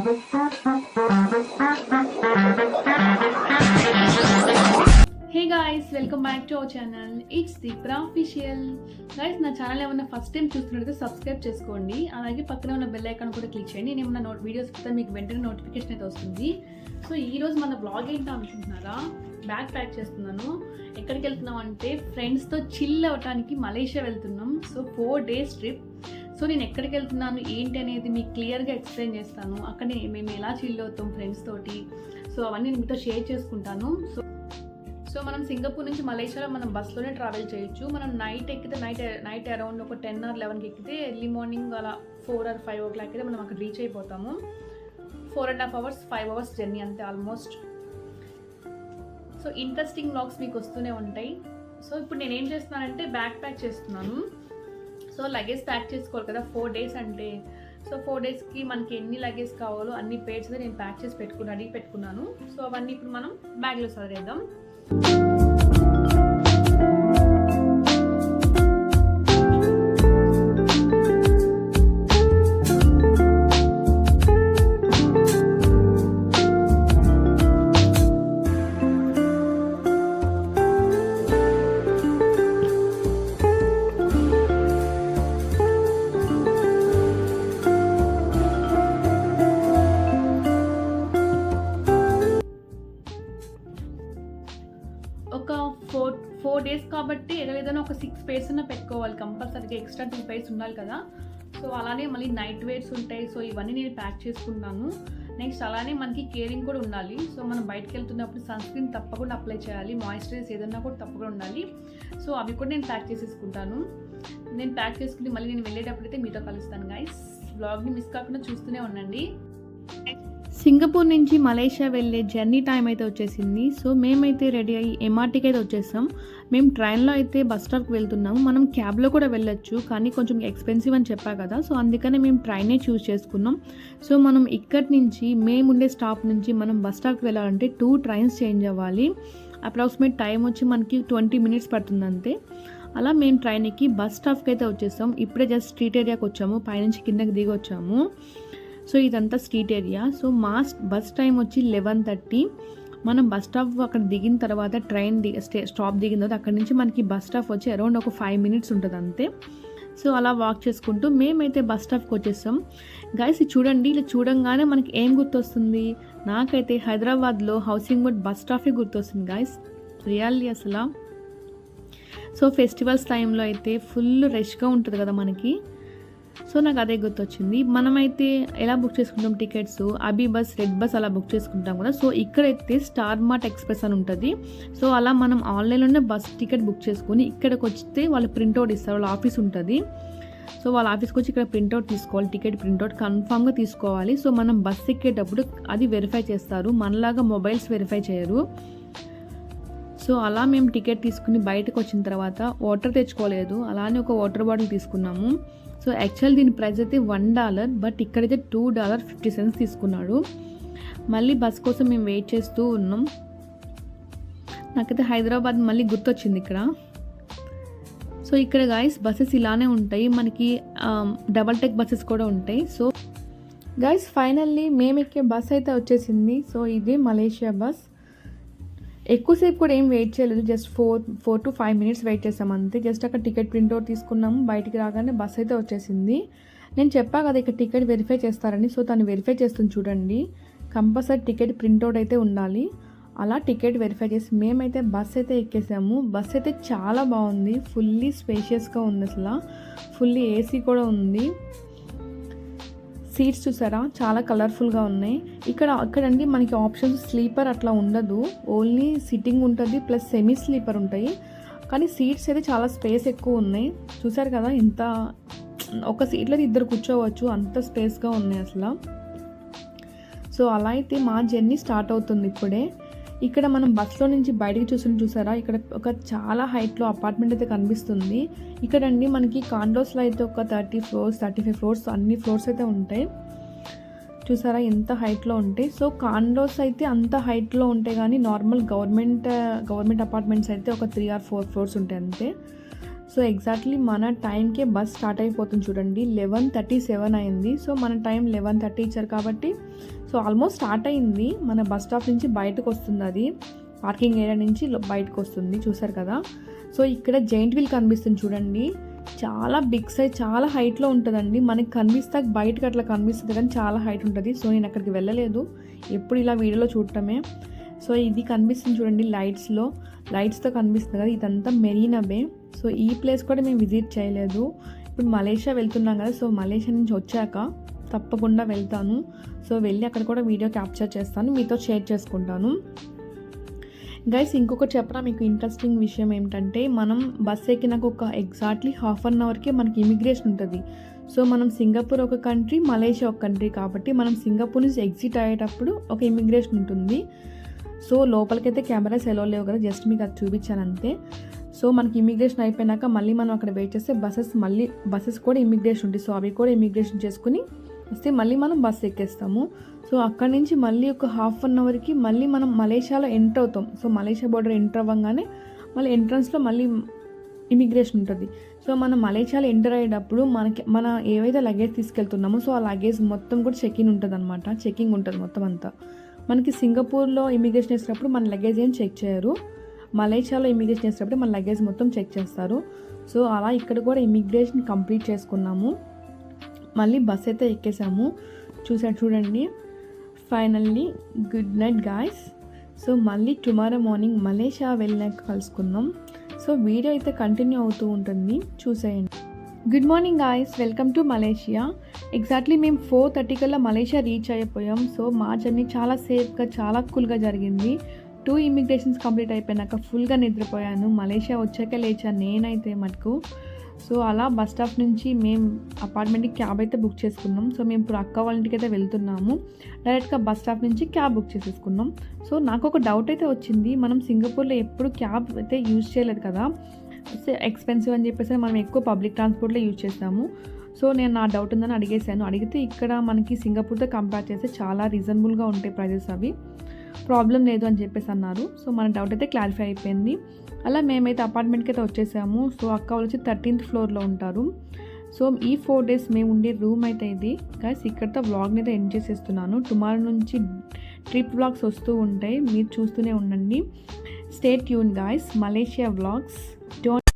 Hey guys welcome back to our channel it's the ప్రాఫిషియల్ guys నా channel ఏమన్నా first time చూస్తున్నట్టు subscribe చేసుకోండి. అలాగే పక్కన ఉన్న బెల్ ఐకాన్ కూడా క్లిక్ చేయండి. నేను ఏమన్నా నోట్ వీడియోస్ కూడా మీకు వెంటనే నోటిఫికేషన్ అయితే వస్తుంది. సో ఈరోజు మన బ్లాగ్ ఏంటో అనుకుంటున్నారా? బ్యాగ్ ప్యాక్ చేస్తున్నాను. ఎక్కడికి వెళ్తున్నాం అంటే ఫ్రెండ్స్తో చిల్ అవ్వటానికి మలేషియా వెళ్తున్నాం. So four days trip so నేను ఎక్కడికి వెళ్తున్నాను ఏంటి అనేది మీకు క్లియర్గా ఎక్స్ప్లెయిన్ చేస్తాను. అక్కడ మేము ఎలా చిల్ అవుతాం ఫ్రెండ్స్ తోటి. సో అవన్నీ నేను మీతో షేర్ చేసుకుంటాను. సో సో మనం సింగపూర్ నుంచి మలేషియాలో మనం బస్సులోనే ట్రావెల్ చేయొచ్చు. మనం నైట్ ఎక్కితే నైట్ నైట్ అరౌండ్ ఒక టెన్ ఆర్ లెవెన్కి ఎక్కితే ఎర్లీ మార్నింగ్ అలా four or five o'clock అయితే మనం అక్కడ రీచ్ అయిపోతాము. Four and half hours five hours journey అంతే ఆల్మోస్ట్ సో ఇంట్రెస్టింగ్ బ్లాగ్స్ మీకు వస్తూనే ఉంటాయి. సో ఇప్పుడు నేను ఏం చేస్తున్నానంటే బ్యాక్ ప్యాక్ చేస్తున్నాను. సో లగేజ్ ప్యాక్ చేసుకోవాలి కదా ఫోర్ డేస్ అంటే. సో ఫోర్ డేస్కి మనకి ఎన్ని లగేజ్ కావాలో అన్ని పేర్స్ నేను ప్యాక్ చేసి పెట్టుకున్నాను అడిగి పెట్టుకున్నాను. సో అవన్నీ ఇప్పుడు మనం బ్యాగ్లో సదరేద్దాం కాబట్టి ఏదైనా ఒక సిక్స్ పేర్స్ ఉన్న పెట్టుకోవాలి. కంపల్సరీగా ఎక్స్ట్రా టూ పేర్స్ ఉండాలి కదా. సో అలానే మళ్ళీ నైట్ వేర్స్ ఉంటాయి. సో ఇవన్నీ నేను ప్యాక్ చేసుకున్నాను. నెక్స్ట్ అలానే మనకి కేరింగ్ కూడా ఉండాలి. సో మనం బయటకు వెళ్తున్నప్పుడు సన్ స్క్రీన్ తప్పకుండా అప్లై చేయాలి. మాయిశ్చరైజ్ ఏదన్నా కూడా తప్పకుండా ఉండాలి. సో అవి కూడా నేను ప్యాక్ చేసేసుకుంటాను. నేను ప్యాక్ చేసుకుని మళ్ళీ నేను వెళ్ళేటప్పుడు అయితే మీతో కలుస్తాను గైస్ బ్లాగ్ని మిస్ కాకుండా చూస్తూనే ఉండండి. సింగపూర్ నుంచి మలేషియా వెళ్ళే జర్నీ టైం అయితే వచ్చేసింది. సో మేమైతే రెడీ అయ్యి ఎంఆర్టీకి అయితే వచ్చేస్తాం మేము ట్రైన్లో అయితే బస్ స్టాప్కి వెళ్తున్నాము మనం క్యాబ్లో కూడా వెళ్ళొచ్చు కానీ కొంచెం ఎక్స్పెన్సివ్ అని చెప్పా కదా. సో అందుకనే మేము ట్రైనే చూస్ చేసుకున్నాం. సో మనం ఇక్కడి నుంచి మేముండే స్టాప్ నుంచి మనం బస్ స్టాప్కి వెళ్ళాలంటే టూ ట్రైన్స్ చేంజ్ అవ్వాలి. అప్రాక్సిమేట్ టైం వచ్చి మనకి ట్వంటీ మినిట్స్ పడుతుంది అంతే. అలా మేము ట్రైన్ ఎక్కి బస్ స్టాప్కి అయితే వచ్చేస్తాం ఇప్పుడే జస్ట్ స్ట్రీట్ ఏరియాకి వచ్చాము. పైనుంచి కిందకి దిగి వచ్చాము సో ఇదంతా స్ట్రీట్ ఏరియా. సో మా బస్ టైం వచ్చి లెవెన్ థర్టీ. మనం బస్ స్టాప్ అక్కడ దిగిన తర్వాత ట్రైన్ ది స్టే స్టాప్ దిగిన తర్వాత అక్కడ నుంచి మనకి బస్ స్టాప్ వచ్చి అరౌండ్ ఒక ఫైవ్ మినిట్స్ ఉంటుంది అంతే. సో అలా వాక్ చేసుకుంటూ మేమైతే బస్ స్టాప్కి వచ్చేస్తాం గైస్ ఇది చూడండి ఇలా చూడంగానే మనకి ఏం గుర్తొస్తుంది? నాకైతే హైదరాబాద్లో హౌసింగ్ బోర్డ్ బస్ స్టాపే గుర్తొస్తుంది గాయస్ రియల్లీ అసలు. సో ఫెస్టివల్స్ టైంలో అయితే ఫుల్ రష్గా ఉంటుంది కదా మనకి. సో నాకు అదే గుర్తొచ్చింది. మనమైతే ఎలా బుక్ చేసుకుంటాం tickets? AbhiBus red bus అలా బుక్ చేసుకుంటాం కదా. సో ఇక్కడైతే స్టార్ మార్ట్ ఎక్స్ప్రెస్ అని ఉంటుంది. సో అలా మనం ఆన్లైన్లోనే బస్ టికెట్ బుక్ చేసుకొని ఇక్కడికి వస్తే వాళ్ళు ప్రింట్అవుట్ ఇస్తారు. వాళ్ళ ఆఫీస్ ఉంటుంది. సో వాళ్ళ ఆఫీస్కి వచ్చి ఇక్కడ ప్రింట్అవుట్ తీసుకోవాలి. టికెట్ ప్రింట్అవుట్ కన్ఫామ్గా తీసుకోవాలి. సో మనం బస్ ఎక్కేటప్పుడు అది వెరిఫై చేస్తారు. మనలాగా మొబైల్స్ వెరిఫై చేయరు. సో అలా మేము టికెట్ తీసుకుని బయటకు వచ్చిన తర్వాత వాటర్ తెచ్చుకోలేదు. అలానే ఒక వాటర్ బాటిల్ తీసుకున్నాము. సో యాక్చువల్ దీని ప్రైస్ అయితే వన్ డాలర్ బట్ ఇక్కడైతే టూ డాలర్ ఫిఫ్టీ సెంట్స్ తీసుకున్నాడు. మళ్ళీ బస్ కోసం మేము వెయిట్ చేస్తూ ఉన్నాం. నాకైతే హైదరాబాద్ మళ్ళీ గుర్తొచ్చింది ఇక్కడ. సో ఇక్కడ గాయస్ బస్సెస్ ఇలానే ఉంటాయి. మనకి డబల్ టెక్ బస్సెస్ కూడా ఉంటాయి. సో గాయస్ ఫైనల్లీ మేము ఎక్కే బస్ అయితే వచ్చేసింది. సో ఇది మలేషియా బస్ ఎక్కువసేపు కూడా ఏం వెయిట్ చేయలేదు. Just four four to five minutes wait చేసాం అంతే. జస్ట్ అక్కడ టికెట్ ప్రింట్అవుట్ తీసుకున్నాం. బయటికి రాగానే బస్ అయితే వచ్చేసింది. నేను చెప్పా కదా ఇక్కడ టికెట్ వెరిఫై చేస్తారని. సో తను వెరిఫై చేస్తుంది చూడండి. కంపల్సరీ టికెట్ ప్రింట్అవుట్ అయితే ఉండాలి. అలా టికెట్ వెరిఫై చేసి మేమైతే బస్ అయితే ఎక్కేసాము. బస్ అయితే చాలా బాగుంది. ఫుల్లీ స్పేషియస్గా ఉంది అసలు. ఫుల్లీ ఏసీ కూడా ఉంది. సీట్స్ చూసారా? చాలా కలర్ఫుల్గా ఉన్నాయి. ఇక్కడ అక్కడండి మనకి ఆప్షన్స్ స్లీపర్ అట్లా ఉండదు. ఓన్లీ సిట్టింగ్ ఉంటుంది ప్లస్ సెమీ స్లీపర్ ఉంటాయి. కానీ సీట్స్ అయితే చాలా స్పేస్ ఎక్కువ ఉన్నాయి. చూసారు కదా ఇంత ఒక సీట్లో ఇద్దరు కూర్చోవచ్చు. అంత స్పేస్గా ఉన్నాయి అసలు. సో అలా అయితే మా జర్నీ స్టార్ట్ అవుతుంది ఇప్పుడే. ఇక్కడ మనం బస్లో నుంచి బయటకు చూసిన చూసారా? ఇక్కడ ఒక చాలా హైట్లో అపార్ట్మెంట్ అయితే కనిపిస్తుంది. ఇక్కడ అండి మనకి కాండోస్లో అయితే ఒక thirty floors thirty five floors అన్ని ఫ్లోర్స్ అయితే ఉంటాయి. చూసారా? ఎంత హైట్లో ఉంటాయి సో కాండోస్ అయితే అంత హైట్లో ఉంటాయి కానీ నార్మల్ గవర్నమెంట్ గవర్నమెంట్ అపార్ట్మెంట్స్ అయితే ఒక త్రీ ఆర్ ఫోర్ ఫ్లోర్స్ ఉంటాయి అంతే. సో ఎగ్జాక్ట్లీ మన టైంకే బస్ స్టార్ట్ అయిపోతుంది చూడండి. లెవెన్ థర్టీ సెవెన్ అయింది. సో మన టైం లెవెన్ థర్టీ ఇచ్చారు కాబట్టి సో ఆల్మోస్ట్ స్టార్ట్ అయింది. మన బస్ స్టాప్ నుంచి బయటకు వస్తుంది అది పార్కింగ్ ఏరియా నుంచి బయటకు వస్తుంది. చూసారు కదా? సో ఇక్కడ జైంట్ వీల్ కనిపిస్తుంది చూడండి. చాలా బిగ్ సైజ్ చాలా హైట్లో ఉంటుందండి. మనకి కనిపిస్తా బయటకు అట్లా కనిపిస్తుంది కానీ చాలా హైట్ ఉంటుంది. సో నేను అక్కడికి వెళ్ళలేదు. ఎప్పుడు ఇలా వీడియోలో చూడటమే. సో ఇది కనిపిస్తుంది చూడండి లైట్స్లో లైట్స్తో కనిపిస్తుంది కదా? ఇదంతా మెరీనా బే సో ఈ ప్లేస్ కూడా మేము విజిట్ చేయలేదు. ఇప్పుడు మలేషియా వెళ్తున్నాం కదా? సో మలేషియా నుంచి వచ్చాక తప్పకుండా వెళ్తాను. సో వెళ్ళి అక్కడ కూడా వీడియో క్యాప్చర్ చేస్తాను మీతో షేర్ చేసుకుంటాను. గైస్ ఇంకొకటి చెప్పరా మీకు ఇంట్రెస్టింగ్ విషయం ఏంటంటే మనం బస్ ఎక్కినాక ఒక ఎగ్జాక్ట్లీ హాఫ్ అన్ అవర్కే మనకి ఇమిగ్రేషన్ ఉంటుంది. సో మనం సింగపూర్ ఒక కంట్రీ మలేషియా ఒక కంట్రీ కాబట్టి మనం సింగపూర్ నుంచి ఎగ్జిట్ అయ్యేటప్పుడు ఒక ఇమిగ్రేషన్ ఉంటుంది. సో లోపలికైతే కెమెరాస్ ఎలా లేవు కదా జస్ట్ మీకు అది చూపించాను అంతే. సో మనకి ఇమిగ్రేషన్ అయిపోయినాక మళ్ళీ మనం అక్కడ వెయిట్ చేస్తే బస్సెస్ మళ్ళీ బస్సెస్ కూడా ఇమిగ్రేషన్ ఉంటుంది సో అవి కూడా ఇమిగ్రేషన్ చేసుకుని వస్తే మళ్ళీ మనం బస్సు ఎక్కేస్తాము. సో అక్కడి నుంచి మళ్ళీ ఒక హాఫ్ అన్ అవర్కి మళ్ళీ మనం మలేషియాలో ఎంటర్ అవుతాం. సో మలేషియా బోర్డర్ ఎంటర్ అవ్వగానే మళ్ళీ ఎంట్రన్స్లో మళ్ళీ ఇమిగ్రేషన్ ఉంటుంది. సో మనం మలేషియాలో ఎంటర్ అయ్యేటప్పుడు మనకి మన ఏవైతే లగేజ్ తీసుకెళ్తున్నామో సో ఆ లగేజ్ మొత్తం కూడా చెకింగ్ ఉంటుంది అనమాట చెకింగ్ ఉంటుంది మొత్తం అంతా. మనకి సింగపూర్లో ఇమిగ్రేషన్ చేసినప్పుడు మన లగేజ్ ఏం చెక్ చేయరు. మలేషియాలో ఇమిగ్రేషన్ చేసినప్పుడు మన లగేజ్ మొత్తం చెక్ చేస్తారు. సో అలా ఇక్కడ కూడా ఇమిగ్రేషన్ కంప్లీట్ చేసుకున్నాము. మళ్ళీ బస్ అయితే ఎక్కేసాము. చూసారు చూడండి. Finally good night guys so మళ్ళీ టుమారో మార్నింగ్ మలేషియా వెళ్ళినాక కలుసుకుందాం. సో వీడియో అయితే కంటిన్యూ అవుతూ ఉంటుంది. చూసేయండి. Good morning guys welcome to Malaysia. Exactly మేము ఫోర్ థర్టీ కల్లా మలేషియా రీచ్ అయిపోయాం. సో మా జర్నీ చాలా సేఫ్గా చాలా కూల్గా జరిగింది. టూ ఇమిగ్రేషన్స్ కంప్లీట్ అయిపోయినాక ఫుల్గా నిద్రపోయాను. మలేషియా వచ్చాక లేచాను నేనైతే మటుకు. సో అలా బస్ స్టాప్ నుంచి మేము అపార్ట్మెంట్కి క్యాబ్ అయితే బుక్ చేసుకున్నాం. సో మేము ఇప్పుడు అక్క వాళ్ళ ఇంటికి అయితే వెళ్తున్నాము. డైరెక్ట్గా బస్ స్టాప్ నుంచి క్యాబ్ బుక్ చేసేసుకున్నాం. సో నాకు ఒక డౌట్ అయితే వచ్చింది. మనం సింగపూర్లో ఎప్పుడు క్యాబ్ అయితే యూజ్ చేయలేదు కదా ఎక్స్పెన్సివ్ అని చెప్పేసి మనం ఎక్కువ పబ్లిక్ ట్రాన్స్పోర్ట్లో యూజ్ చేస్తాము. సో నేను నా డౌట్ ఉందని అడిగేశాను. అడిగితే ఇక్కడ మనకి సింగపూర్తో కంపేర్ చేస్తే చాలా రీజనబుల్గా ఉంటాయి ప్రైజెస్ అవి. ప్రాబ్లం లేదు అని చెప్పేసి అన్నారు. సో మన డౌట్ అయితే క్లారిఫై అయిపోయింది. అలా మేమైతే అపార్ట్మెంట్కి అయితే వచ్చేసాము. సో అక్క వాళ్ళు వచ్చి థర్టీన్త్ ఫ్లోర్లో ఉంటారు. సో ఈ ఫోర్ డేస్ మేము ఉండే రూమ్ అయితే ఇది. గైస్ ఇక్కడితో వ్లాగ్ని అయితే ఎండ్ చేసేస్తున్నాను. టుమారో నుంచి ట్రిప్ వ్లాగ్స్ వస్తూ ఉంటాయి. మీరు చూస్తూనే ఉండండి. Stay tuned guys Malaysia vlogs don't